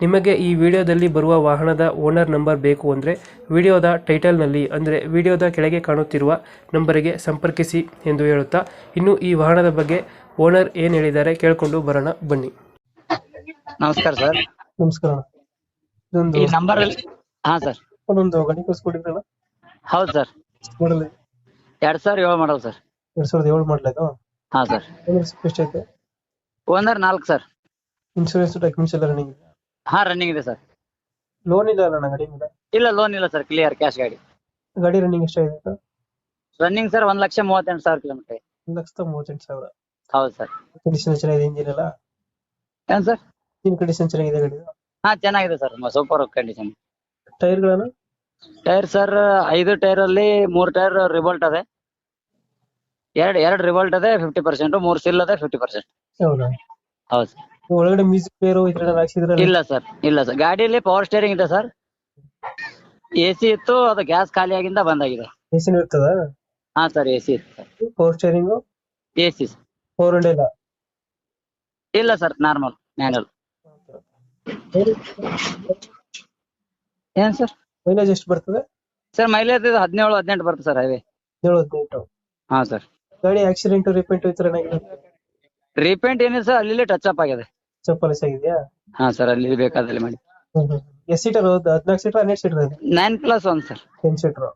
ನಿಮಗೆ ಈ ವಿಡಿಯೋದಲ್ಲಿ ಬರುವ ವಾಹನದ ಓನರ್ ನಂಬರ್ ಬೇಕು ಅಂದರೆ ವಿಡಿಯೋದ ಟೈಟಲ್ನಲ್ಲಿ ಅಂದರೆ ವಿಡಿಯೋದ ಕೆಳಗೆ ಕಾಣುತ್ತಿರುವ ನಂಬರಿಗೆ ಸಂಪರ್ಕಿಸಿ ಎಂದು ಹೇಳುತ್ತಾ ಇನ್ನು ಈ ವಾಹನದ ಬಗ್ಗೆ ಓನರ್ ಏನು ಹೇಳಿದ್ದಾರೆ ಕೇಳಿಕೊಂಡು ಬರೋಣ ಬನ್ನಿ. ನಮಸ್ಕಾರ ಸರ್. ನಮಸ್ಕಾರ. ಇದೊಂದು ಈ ನಂಬರ್ ಹಾ ಸರ್. ಒಂದು ಗಾಡಿ ಕಳ್ಸ್ಕೊಟ್ಟಿದ್ರಲ್ಲ ಹೌದು ಸರ್. ಮಾಡಲ್ ಎರಡ್ ಸಾವಿರ ಏಳು ಮಾಡಲ್ ಸರ್. ಎರಡ್ ಸಾವಿರದ ಏಳು ಮಾಡಲ್ ಇದು? ಹಾ ಸರ್. ಎಷ್ಟೈತೆ? ಓನರ್ ನಾಲ್ಕು ಸರ್. ಇನ್ಶೂರೆನ್ಸ್ ಡಾಕ್ಯುಮೆಂಟ್ಸ್ ಎಲ್ಲ ರನ್ನಿಂಗ್ ಹಾ ರನ್ನಿಂಗ್ ಇದೆ ಸರ್ ಲೋನ್ ಇಲ್ಲ ಅಲ್ಲ ಗಾಡಿ ಮೇಲೆ? ಇಲ್ಲ ಲೋನ್ ಇಲ್ಲ ಸರ್ ಕ್ಲಿಯರ್ ಕ್ಯಾಶ್ ಗಾಡಿ. ಗಾಡಿ ರನ್ನಿಂಗ್ ಎಷ್ಟಾಗಿದೆ ರನ್ನಿಂಗ್ ಸರ್ ಒಂದ್ ಲಕ್ಷ ಮೂವತ್ತೆಂಟು ಸಾವಿರ ಕಿಲೋಮೀಟರ್ ಒಂದು ಲಕ್ಷದ ಮೂವತ್ತೆಂಟು ಸಾವಿರ. ಹೌದು ಸರ್ ಕಂಡೀಷನ್ ಚೆನ್ನಾಗಿದೆ ಇಂಜಿನ್ ಎಲ್ಲ? ಏನ್ ಸರ್ ಇಂಜಿನ್ ಕಂಡೀಷನ್ ಚೆನ್ನಾಗಿದೆ ಗಾಡಿ ಹಾ ಚೆನ್ನಾಗಿದೆ ಸರ್ ಸೂಪರ್ ಕಂಡೀಷನ್ ಟೈರ್ಗಳನ್ನು ಟೈರ್ ಸರ್ ಐದು ಟೈರ್ ಅಲ್ಲಿ ಮೂರು ಟೈರ್ ರಿವಲ್ಟ್ ಅದೇ. ಎರಡು ಎರಡು ರಿವಲ್ಟ್ ಅದೇ ಫಿಫ್ಟಿ ಪರ್ಸೆಂಟ್ ಮೂರ್ ಸಿಲ್ ಅದೇ ಫಿಫ್ಟಿ ಪರ್ಸೆಂಟ್ ಹೌದಾ? ಹೌದು ಸರ್ ಒಳಗಡೆ ಮ್ಯೂಸಿಕ್ ಪ್ಲೇಯರ್ ಇದ್ರೆಲ್ಲ ಹಾಕ್ಸಿದ್ರೆ? ಇಲ್ಲ ಸರ್ ಇಲ್ಲ ಸರ್. ಗಾಡಿಯಲ್ಲಿ ಪವರ್ ಸ್ಟೇರಿಂಗ್ ಇದೆ ಸರ್. ಎ ಸಿ ಇತ್ತು ಅದು ಗ್ಯಾಸ್ ಖಾಲಿ ಆಗಿಂದ ಬಂದಾಗಿದೆ ಎಸಿನ ಇರ್ತದ? ಹಾ ಸರ್ ಎ ಸಿ ಇತ್ತು power steering A C four hundred ಇಲ್ಲ? ಇಲ್ಲ ಸರ್ ನಾರ್ಮಲ್ ಮ್ಯಾನುವಲ್ ಏನ್ ಸರ್? ಮೈಲೇಜ್ ಎಷ್ಟು ಬರ್ತದೆ? ಸರ್ ಮೈಲೇಜ್ ಇದು ಹದಿನೇಳು ಹದಿನೆಂಟು ಬರ್ತದೆ ಸರ್ ಹೈವೇ ಹದಿನೇಳು ಹದಿನೆಂಟು. ಹಾ ಸರ್. ಗಾಡಿ ಆಕ್ಸಿಡೆಂಟ್ ರಿಪೇಂಟ್ ಈ ತರ ರೀಪೇಂಟ್ ಏನಿದೆ ಸರ್ ಅಲ್ಲಿ ಟಚ್ ಅಪ್ ಆಗಿದೆ. ಚಪ್ಪಲಿಸ್ ಆಗಿದೆಯಾ ಹಾ ಸರ್ ಅಲ್ಲಿ ಬೇಕಾದಲ್ಲಿ ಮಾಡಿ. ಎಷ್ಟು ಸೀಟರ್ ಹದಿನಾಲ್ಕು ಸೀಟರ್ ಹನ್ನೆರಡು ಸೀಟರ್ ಇದೆ nine plus one sir ten seater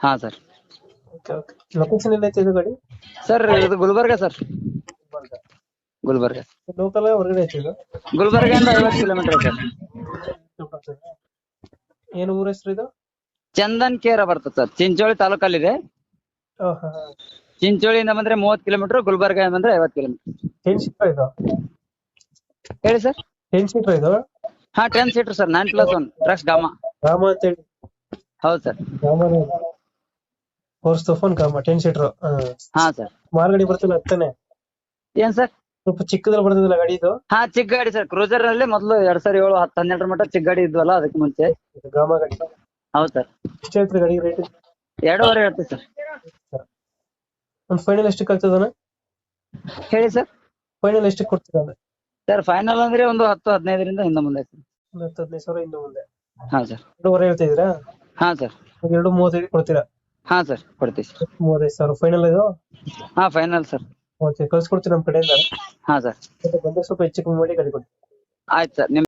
ಹಾ ಸರ್ ಓಕೆ ಓಕೆ ಲೊಕೇಶನ್ ಎಲ್ಲ ಐತೆ ಇದು ಗಾಡಿ? ಸರ್ ಇದು ಗುಲ್ಬರ್ಗ ಸರ್ ಗುಲ್ಬರ್ಗ. ಲೋಕಲ್ ಹೊರಗಡೆ ಐತೆ ಇದು ಗುಲ್ಬರ್ಗದಿಂದ ಐವತ್ತು ಕಿಲೋಮೀಟರ್ ಸರ್ ಏನು ಊರ ಹೆಸರು ಇದು? ಚಂದನ್ ಕೇರ ಬರ್ತದೆ ಸರ್ ಚಿಂಚೋಳಿ ತಾಲೂಕಲ್ಲಿದೆ. ಚಿಂಚೋಳಿಯಿಂದ ಬಂದ್ರೆ ಮೂವತ್ತು ಕಿಲೋಮೀಟರ್ ಗುಲ್ಬರ್ಗ ಬಂದ್ರೆ ಐವತ್ತು ಕಿಲೋಮೀಟರ್. ಟೆನ್ ಸೀಟರ್ ಇದು? ಹೇಳಿ ಸರ್? ಟೆನ್ ಸೀಟರ್ ಇದು? ಹಾ ten seater sir nine plus one trucks ಗಾಮ ರಾಮ ಅಂತ ಹೇಳಿ. ಹೌದು ಸರ್. ರಾಮನೇ ಫೋರ್ಸ್ ತಫೋನ್ ಕಾಮ ಟೆನ್ ಸೀಟರ್ ಹಾ. ಸರ್. ಮಾರ್ಗಡಿ ಬರ್ತಿಲ್ಲ ಹತ್ತಾನೆ. ಏನ್ ಸರ್? ಸ್ವಲ್ಪ ಚಿಕ್ಕದ್ರಲ್ಲಿ ಬರ್ತಿದ್ದಲ್ಲ ಗಾಡಿ ಇದು? ಹಾ ಚಿಕ್ಕ ಗಾಡಿ ಸರ್. ಕ್ರೂಸರ್ನಲ್ಲಿ ಮೊದಲು ಎರಡ್ ಸಾವಿರ ಏಳು ಹತ್ತು ಹನ್ನೆರಡರ ಮಟ್ಟ ಚಿಕ್ಕ ಗಾಡಿ ಇದ್ವಲ್ಲ ಅದಕ್ಕೆ ಮುಂಚೆ. ಇದು ಗಾಮ ಗಾಡಿ. ಹೌದು ಸರ್. ಚಿಕ್ಕ ಗಾಡಿ ರೇಟ್ ಎರಡೂವರೆ ಹೇಳ್ತೀವಿ ಸರ್. ಒಂದು ಫೈನಲ್ ಎಷ್ಟಕ್ಕೆ ಆಗ್ತದಣ್ಣ ಹೇಳಿ ಸರ್ ಫೈನಲ್ ಎಷ್ಟಕ್ಕೆ ಕೊಡ್ತೀರಾ ಅಂದ್ರೆ ಸರ್ ಫೈನಲ್ ಅಂದ್ರೆ ಒಂದು ಹತ್ತು ಹದಿನೈದರಿಂದ ಹಿಂದೆ ಮುಂದೆ ಐತಿ ಒಂದು ಹತ್ತು ಹದಿನೈದು ಸಾವಿರ ಹಿಂದೆ ಮುಂದೆ. ಹಾ ಸರ್ ಎರಡೂವರೆ ಹೇಳ್ತಾ ಇದ್ದೀರಾ? ಹಾ ಸರ್ ಒಂದು ಎರಡು ಮೂವತ್ತೈದು ಕೊಡ್ತೀರಾ? ಹಾ ಸರ್ ಕೊಡ್ತೀವಿ ಸರ್ ಮೂವತ್ತೈದು ಸಾವಿರ. ಫೈನಲ್ ಇದು? ಹಾ ಫೈನಲ್ ಸರ್ ಓಕೆ ಕಳ್ಸ್ಕೊಡ್ತೀನಿ ನಮ್ಮ ಕಡೆಯಿಂದ? ಹಾ ಸರ್ ಬಂದ್ರೆ ಸ್ವಲ್ಪ ಹೆಚ್ಚು ಕಮ್ಮಿ ಮಾಡಿ ಗಾಡಿ ಕೊಡಿ ಆಯ್ತು ಸರ್ ನಿಮ್